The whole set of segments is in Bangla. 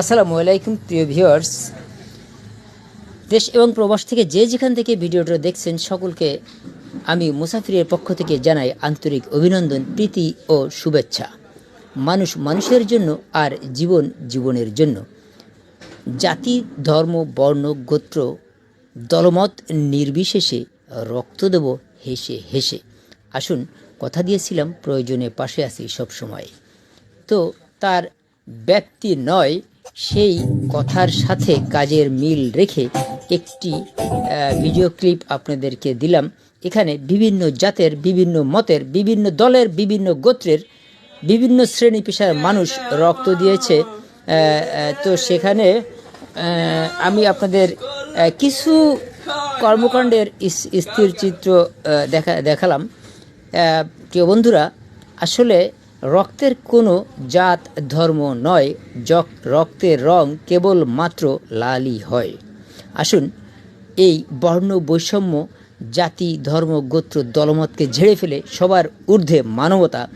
আসসালামু আলাইকুম, প্রিয় ভিউয়ার্স। দেশ এবং প্রবাস থেকে যে যেখান থেকে ভিডিওটা দেখছেন সকলকে আমি মুসাফিরের পক্ষ থেকে জানাই আন্তরিক অভিনন্দন, প্রীতি ও শুভেচ্ছা। মানুষ মানুষের জন্য আর জীবন জীবনের জন্য। জাতি, ধর্ম, বর্ণ, গোত্র, দলমত নির্বিশেষে রক্ত দেব হেসে হেসে। আসুন, কথা দিয়েছিলাম, প্রয়োজনে পাশে আছি সবসময়। তো তার ব্যক্তি নয় সেই কথার সাথে কাজের মিল রেখে একটি ভিডিও ক্লিপ আপনাদেরকে দিলাম। এখানে বিভিন্ন জাতের, বিভিন্ন মতের, বিভিন্ন দলের, বিভিন্ন গোত্রের, বিভিন্ন শ্রেণি পেশার মানুষ রক্ত দিয়েছে। তো সেখানে আমি আপনাদের কিছু কর্মকাণ্ডের স্থির চিত্র দেখা, দেখালাম। প্রিয় বন্ধুরা, আসলে রক্তের কোনো জাত, ধর্ম নয়, যক- রক্তের রং কেবল মাত্র লালই হয়। আসুন, এই বর্ণ বৈষম্য জাতি, ধর্ম, গোত্র, দলমতকে ঝেড়ে ফেলে সবার ঊর্ধ্বে মানবতা,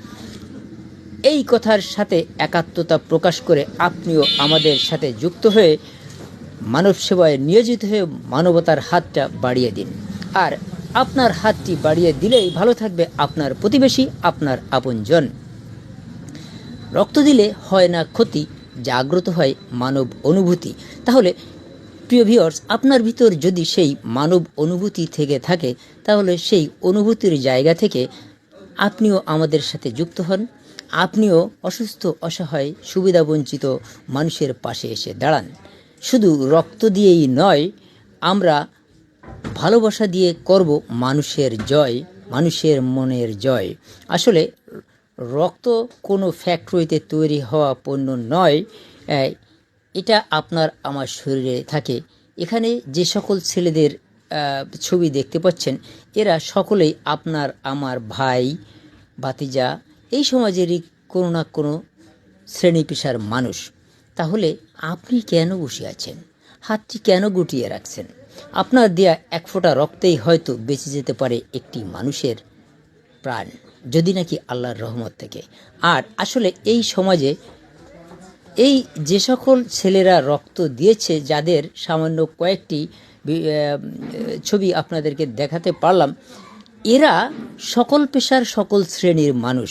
এই কথার সাথে একাত্মতা প্রকাশ করে আপনিও আমাদের সাথে যুক্ত হয়ে মানব সেবায় নিয়োজিত হয়ে মানবতার হাতটা বাড়িয়ে দিন। আর আপনার হাতটি বাড়িয়ে দিলেই ভালো থাকবে আপনার প্রতিবেশী, আপনার আপনজন। রক্ত দিলে হয় না ক্ষতি, জাগ্রত হয় মানব অনুভূতি। তাহলে, প্রিয় ভিউয়ার্স আপনার ভিতর যদি সেই মানব অনুভূতি থেকে থাকে, তাহলে সেই অনুভূতির জায়গা থেকে আপনিও আমাদের সাথে যুক্ত হন। আপনিও অসুস্থ, অসহায়, সুবিধাবঞ্চিত মানুষের পাশে এসে দাঁড়ান। শুধু রক্ত দিয়েই নয়, আমরা ভালোবাসা দিয়ে করব মানুষের জয়, মানুষের মনের জয়। আসলে রক্ত কোনো ফ্যাক্টরিতে তৈরি হওয়া পণ্য নয় এটা আপনার আমার শরীরে থাকে। এখানে যে সকল ছেলেদের ছবি দেখতে পাচ্ছেন, এরা সকলেই আপনার, আমার ভাই, ভাতিজা, এই সমাজেরই কোনো না কোনো শ্রেণি পেশার মানুষ। তাহলে আপনি কেন বসে আছেন? হাতটি কেন গুটিয়ে রাখছেন? আপনার দেয়া এক ফোঁটা রক্তেই হয়তো বেঁচে যেতে পারে একটি মানুষের প্রাণ। যদি নাকি আল্লাহর রহমত থেকে। আর আসলে এই সমাজে এই যে সকল ছেলেরা রক্ত দিয়েছে, যাদের সামান্য কয়েকটি ছবি আপনাদেরকে দেখাতে পারলাম, এরা সকল পেশার সকল শ্রেণির মানুষ।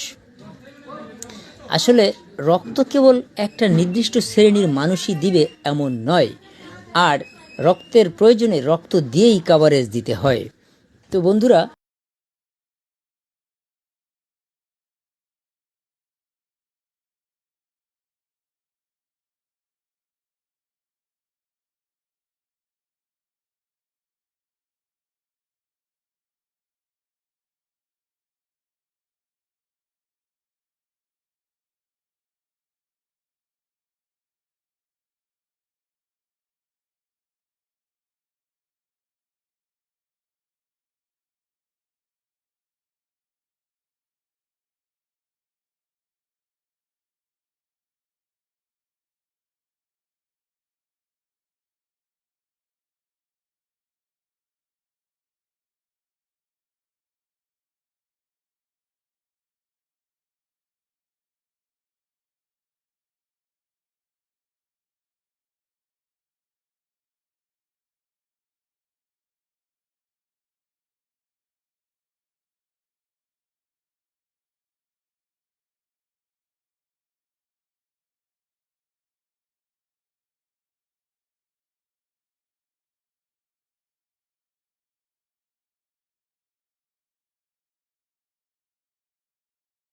আসলে রক্ত কেবল একটা নির্দিষ্ট শ্রেণির মানুষই দিবে এমন নয়। আর রক্তের প্রয়োজনে রক্ত দিয়েই কাভারেজ দিতে হয়। তো বন্ধুরা